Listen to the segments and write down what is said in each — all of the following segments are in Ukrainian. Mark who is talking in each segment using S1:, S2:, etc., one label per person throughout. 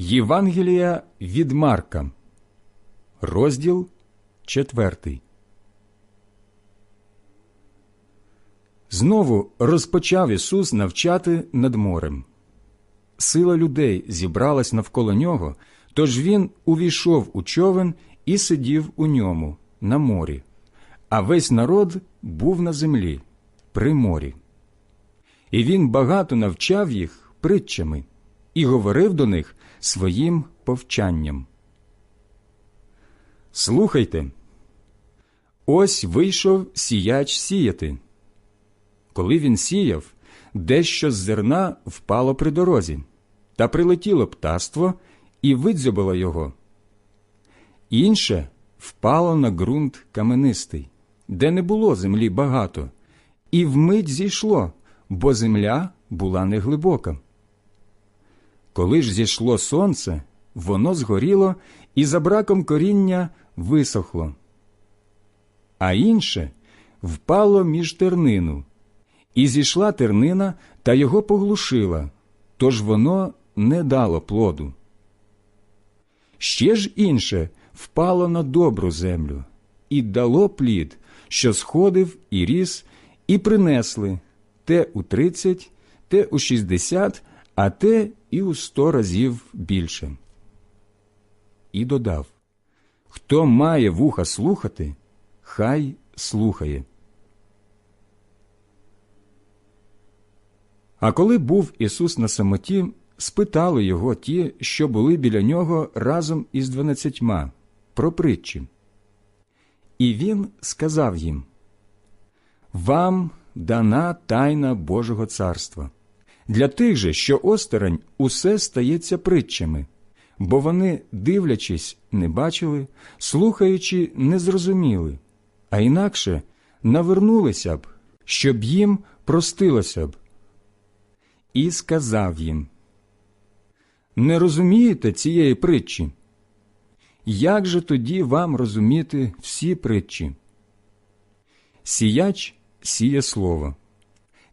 S1: Євангелія від Марка, розділ четвертий. Знову розпочав Ісус навчати над морем. Сила людей зібралась навколо нього, тож він увійшов у човен і сидів у ньому на морі, а весь народ був на землі, при морі. І він багато навчав їх притчами і говорив до них своїм повчанням. Слухайте, ось вийшов сіяч сіяти. Коли він сіяв, дещо з зерна впало при дорозі, та прилетіло птаство і видзьобило його. Інше впало на ґрунт каменистий, де не було землі багато, і вмить зійшло, бо земля була неглибока. Коли ж зійшло сонце, воно згоріло і за браком коріння висохло. А інше впало між тернину, і зійшла тернина та його поглушила, тож воно не дало плоду. Ще ж інше впало на добру землю і дало плід, що сходив і ріс, і принесли те у тридцять, те у шістдесят, а те і у сто разів більше. І додав Хто має вуха слухати, хай слухає. А коли був Ісус на самоті, спитали його ті, що були біля нього разом із дванадцятьма, про притчі. І він сказав їм Вам дана тайна Божого царства. Для тих же, що осторонь, усе стається притчами, бо вони, дивлячись, не бачили, слухаючи, не зрозуміли, а інакше навернулися б, щоб їм простилося б. І сказав їм Не розумієте цієї притчі? Як же тоді вам розуміти всі притчі? Сіяч сіє слово.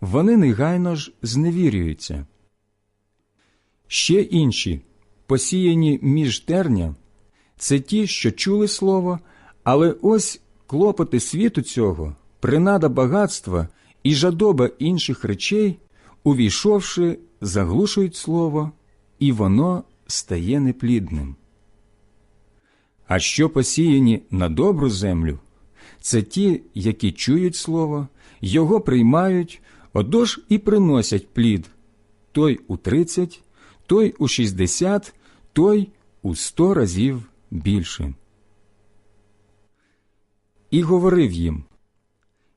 S1: вони негайно ж зневірюються. Ще інші, посіяні між терня, це ті, що чули слово, але ось клопоти світу цього, принада багатства і жадоба інших речей, увійшовши, заглушують слово, і воно стає неплідним. А що посіяні на добру землю, це ті, які чують слово, його приймають, Отож і приносять плід той у тридцять, той у шістдесят, той у сто разів більше. І говорив їм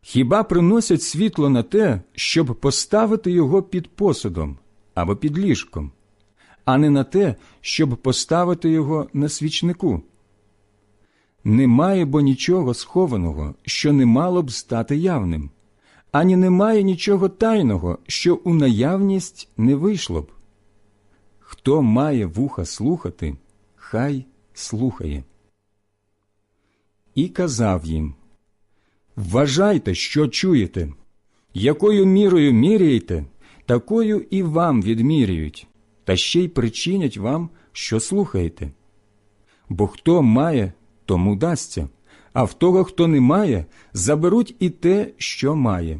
S1: Хіба приносять світло на те, щоб поставити його під посудом або під ліжком, а не на те, щоб поставити його на свічнику? Немає бо нічого схованого, що не мало б стати явним ані немає нічого тайного, що у наявність не вийшло б. Хто має вуха слухати, хай слухає. І казав їм Вважайте, що чуєте, якою мірою міряєте, такою і вам відмірюють, та ще й причинять вам, що слухаєте. Бо хто має, тому дасться а в того, хто не має, заберуть і те, що має.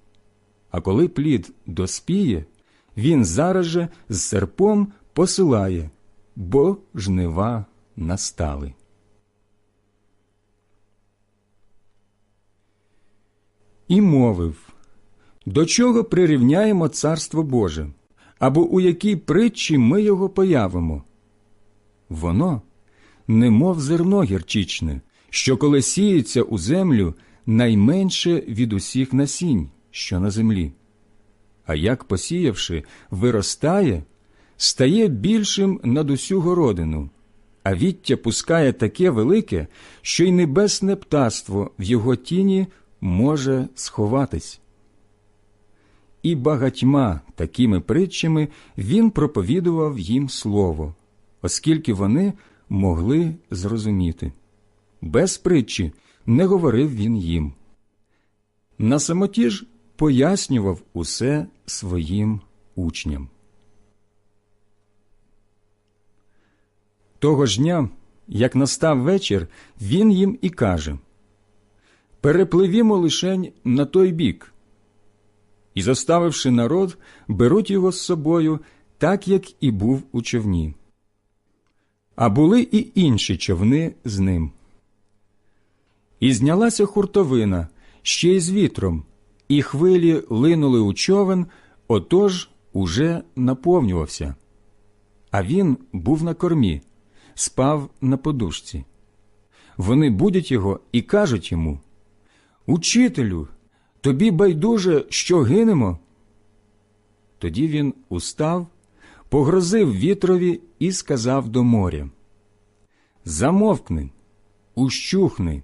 S1: А коли плід доспіє, він зараз же з серпом посилає, бо жнива настали. І мовив, до чого прирівняємо Царство Боже, або у якій притчі ми його появимо? Воно, немов зерно гірчичне, що коли сіється у землю, найменше від усіх насінь, що на землі. А як посіявши, виростає, стає більшим над усю городину, а віття пускає таке велике, що й небесне птаство в його тіні може сховатись. І багатьма такими притчами він проповідував їм слово, оскільки вони могли зрозуміти. Без притчі не говорив він їм. На самоті ж пояснював усе своїм учням. Того ж дня, як настав вечір, він їм і каже Перепливімо лишень на той бік. І, заставивши народ, беруть його з собою, так як і був у човні. А були і інші човни з ним. І знялася хуртовина ще й з вітром, і хвилі линули у човен, отож уже наповнювався. А він був на кормі, спав на подушці. Вони будять його і кажуть йому Учителю, тобі байдуже, що гинемо. Тоді він устав, погрозив вітрові і сказав до моря Замовкни, ущухни.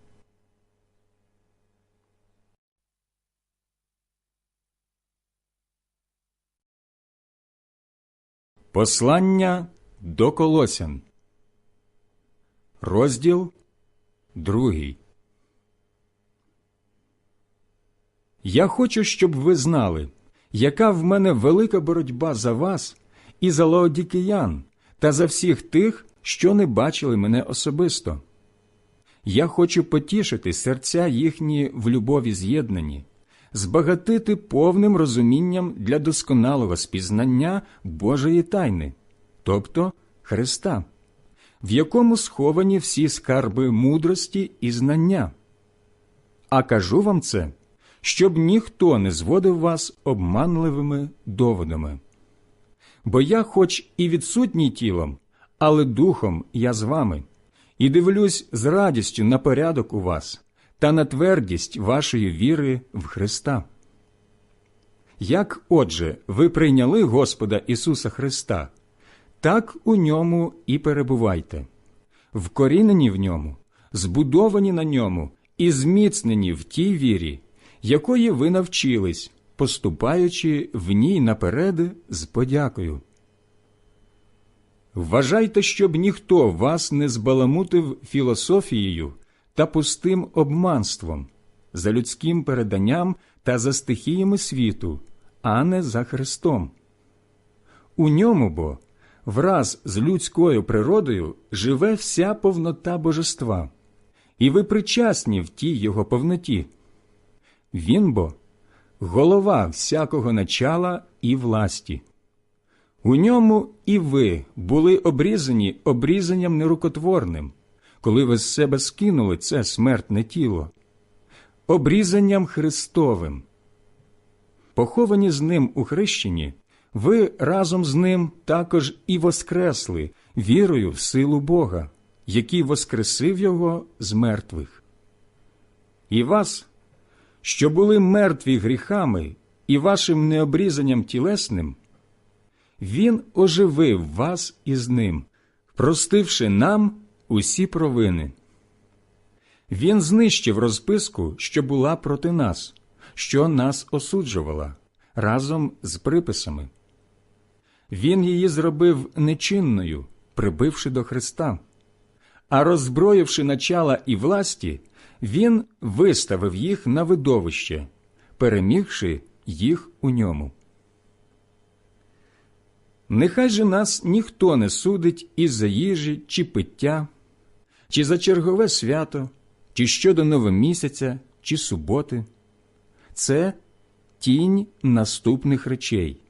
S1: Послання до Колосян, розділ другий. Я хочу, щоб ви знали, яка в мене велика боротьба за вас і за лаодікиян та за всіх тих, що не бачили мене особисто. Я хочу потішити серця їхні в любові з'єднані, збагатити повним розумінням для досконалого спізнання Божої тайни, тобто Христа, в якому сховані всі скарби мудрості і знання. А кажу вам це щоб ніхто не зводив вас обманливими доводами. Бо я, хоч і відсутній тілом, але духом я з вами, і дивлюсь з радістю на порядок у вас та на твердість вашої віри в Христа. Як, отже, ви прийняли Господа Ісуса Христа, так у ньому і перебувайте, вкорінені в ньому, збудовані на ньому і зміцнені в тій вірі, якої ви навчились, поступаючи в ній наперед з подякою. Вважайте, щоб ніхто вас не збаламутив філософією та пустим обманством, за людським переданням та за стихіями світу, а не за Христом. У ньому бо враз з людською природою живе вся повнота божества, і ви причасні в тій його повноті. Він бо голова всякого начала і власті. У ньому і ви були обрізані обрізанням нерукотворним, коли ви з себе скинули це смертне тіло, обрізанням Христовим. Поховані з ним у хрещенні, ви разом з ним також і воскресли вірою в силу Бога, який воскресив Його з мертвих. І вас що були мертві гріхами і вашим необрізанням тілесним, Він оживив вас із ним, простивши нам усі провини. Він знищив розписку, що була проти нас, що нас осуджувала разом з приписами. Він її зробив нечинною, прибивши до Христа, А роззброївши начала і власті, він виставив їх на видовище, перемігши їх у ньому. Нехай же нас ніхто не судить із за їжі чи пиття, чи за чергове свято, чи щодо новомісяця, чи суботи. Це тінь наступних речей,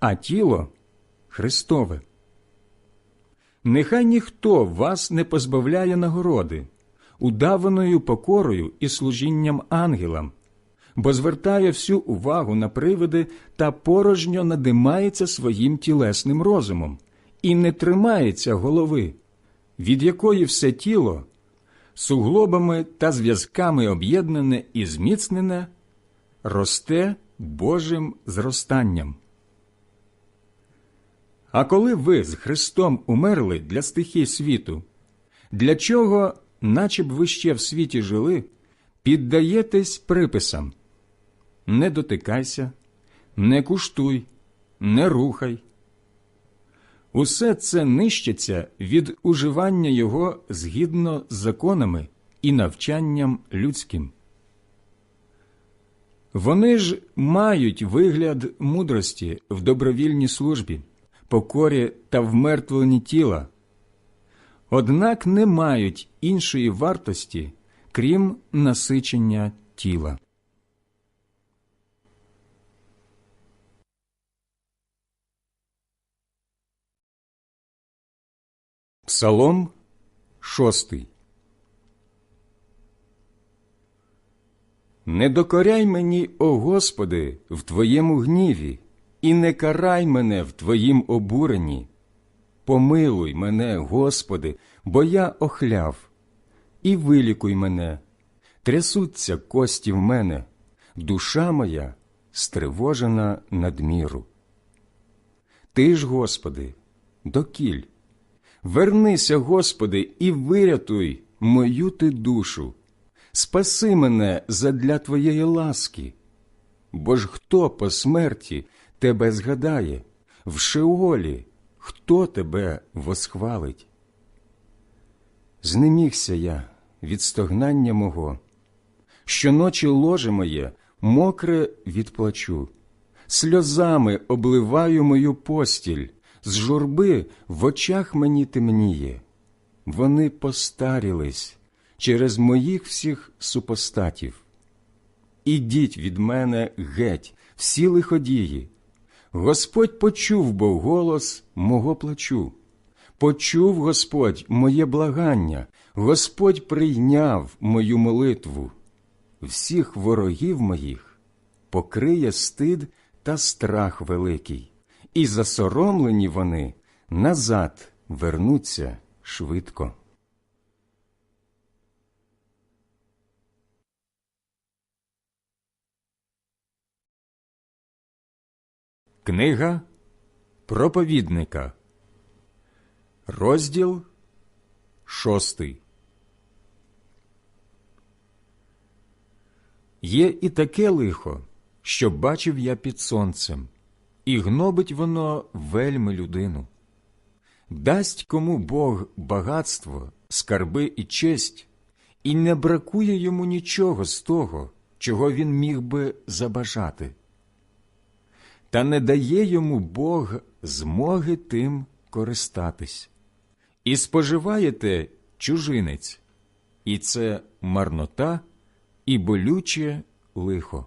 S1: а тіло Христове. Нехай ніхто вас не позбавляє нагороди, удаваною покорою і служінням ангелам, бо звертає всю увагу на привиди та порожньо надимається своїм тілесним розумом і не тримається голови, від якої все тіло суглобами та зв'язками об'єднане і зміцнене, росте Божим зростанням. А коли ви з Христом умерли для стихій світу, для чого, наче б ви ще в світі жили, піддаєтесь приписам не дотикайся, не куштуй, не рухай. Усе це нищиться від уживання його згідно з законами і навчанням людським. Вони ж мають вигляд мудрості в добровільній службі, покорі та вмертвленні тіла, однак не мають іншої вартості, крім насичення тіла. Псалом шостий Не докоряй мені, о Господи, в Твоєму гніві, і не карай мене в Твоїм обуренні. Помилуй мене, Господи, бо я охляв, і вилікуй мене, трясуться кості в мене, душа моя стривожена надміру. Ти ж, Господи, докіль. Вернися, Господи, і вирятуй мою ти душу, спаси мене задля Твоєї ласки, бо ж хто по смерті тебе згадає, в Шеолі хто тебе восхвалить? Знемігся я від стогнання мого, щоночі ложе моє мокре відплачу, сльозами обливаю мою постіль з журби в очах мені темніє, вони постарілись через моїх всіх супостатів. Ідіть від мене геть, всі лиходії. Господь почув бо голос мого плачу, почув Господь моє благання, Господь прийняв мою молитву, всіх ворогів моїх покриє стид та страх великий і засоромлені вони назад вернуться швидко. Книга проповідника, розділ шостий. Є і таке лихо, що бачив я під сонцем і гнобить воно вельми людину. Дасть кому Бог багатство, скарби і честь, і не бракує йому нічого з того, чого він міг би забажати. Та не дає йому Бог змоги тим користатись, і споживаєте чужинець, і це марнота і болюче лихо.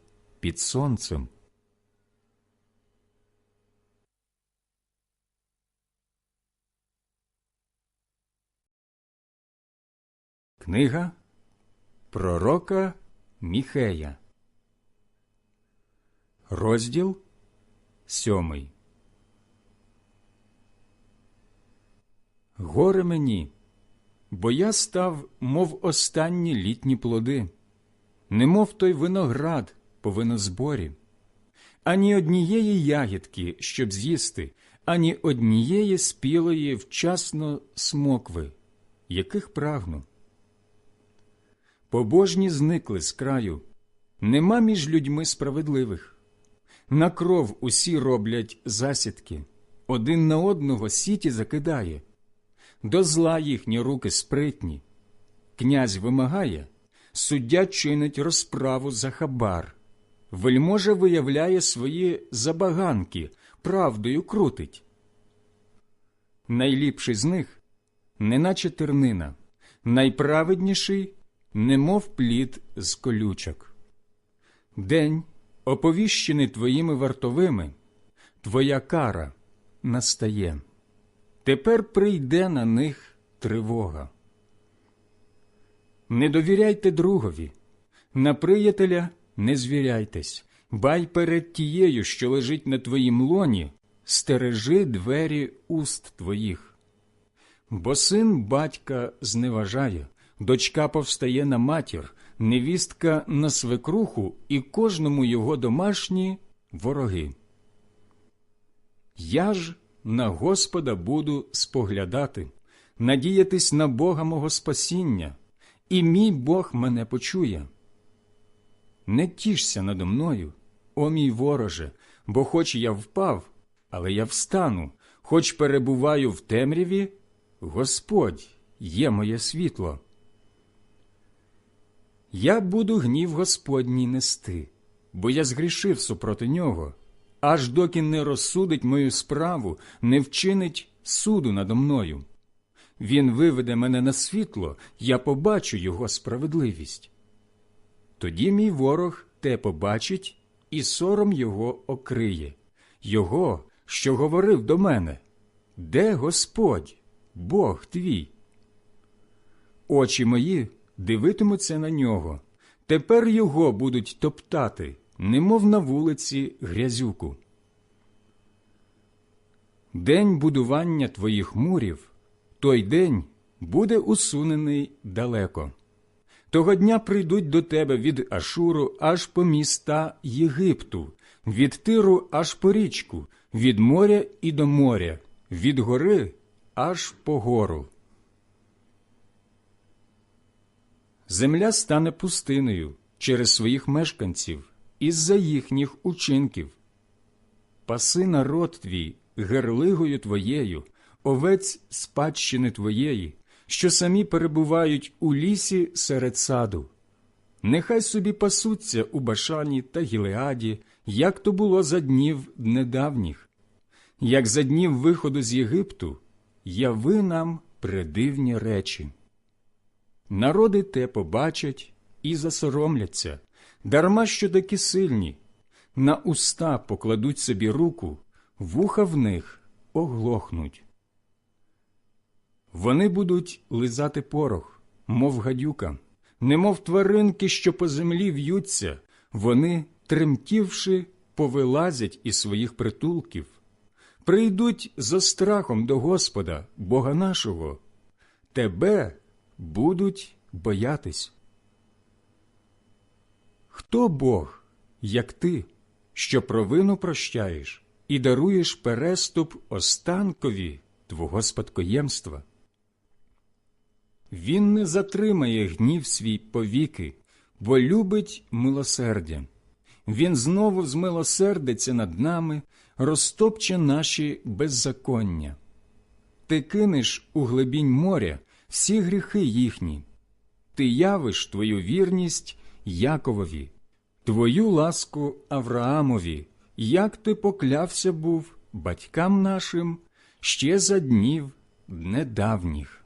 S1: під сонцем? Книга Пророка Міхея, розділ сьомий. Горе мені, бо я став, мов останні літні плоди, немов той виноград по винозборі, ані однієї ягідки, щоб з'їсти, ані однієї спілої вчасно смокви, яких прагну. Побожні зникли з краю, нема між людьми справедливих. На кров усі роблять засідки, один на одного сіті закидає, до зла їхні руки спритні. Князь вимагає, суддя чинить розправу за хабар, вельможа виявляє свої забаганки, правдою крутить. Найліпший з них, неначе тернина, найправедніший немов плід з колючок. День, оповіщений твоїми вартовими, твоя кара настає. Тепер прийде на них тривога. Не довіряйте другові, на приятеля не звіряйтесь, бай перед тією, що лежить на твоїм лоні, стережи двері уст твоїх. Бо син батька зневажає, дочка повстає на матір, невістка на свекруху і кожному його домашні вороги. Я ж на Господа буду споглядати, надіятись на Бога мого спасіння, і мій Бог мене почує. Не тішся надо мною, о мій вороже, бо хоч я впав, але я встану, хоч перебуваю в темряві, Господь є моє світло. Я буду гнів Господній нести, бо я згрішив супроти нього, аж доки не розсудить мою справу, не вчинить суду надо мною. Він виведе мене на світло, я побачу його справедливість. Тоді мій ворог те побачить, і сором його окриє, його, що говорив до мене. Де Господь, Бог твій? Очі мої дивитимуться на нього. Тепер його будуть топтати, немов на вулиці грязюку. День будування твоїх мурів, той день буде усунений далеко. Того дня прийдуть до тебе від Ашуру аж по міста Єгипту, від Тиру аж по річку, від моря і до моря, від гори аж по гору. Земля стане пустиною через своїх мешканців із-за їхніх учинків. Паси народ твій герлигою твоєю, овець спадщини твоєї, що самі перебувають у лісі серед саду. Нехай собі пасуться у Башані та Гілеаді, як то було за днів недавніх, як за днів виходу з Єгипту, яви нам придивні речі. Народи те побачать і засоромляться, дарма що такі сильні, на уста покладуть собі руку, вуха в них оглохнуть. Вони будуть лизати порох, мов гадюка, немов тваринки, що по землі в'ються, вони, тремтівши, повилазять із своїх притулків, прийдуть за страхом до Господа, Бога нашого, тебе будуть боятись. Хто Бог, як ти, що провину прощаєш і даруєш переступ останкові твого спадкоємства? Він не затримає гнів свій повіки, бо любить милосердя. Він знову змилосердиться над нами, розтопче наші беззаконня. Ти кинеш у глибінь моря всі гріхи їхні, ти явиш твою вірність Яковові, твою ласку Авраамові, як ти поклявся був батькам нашим ще за днів недавніх.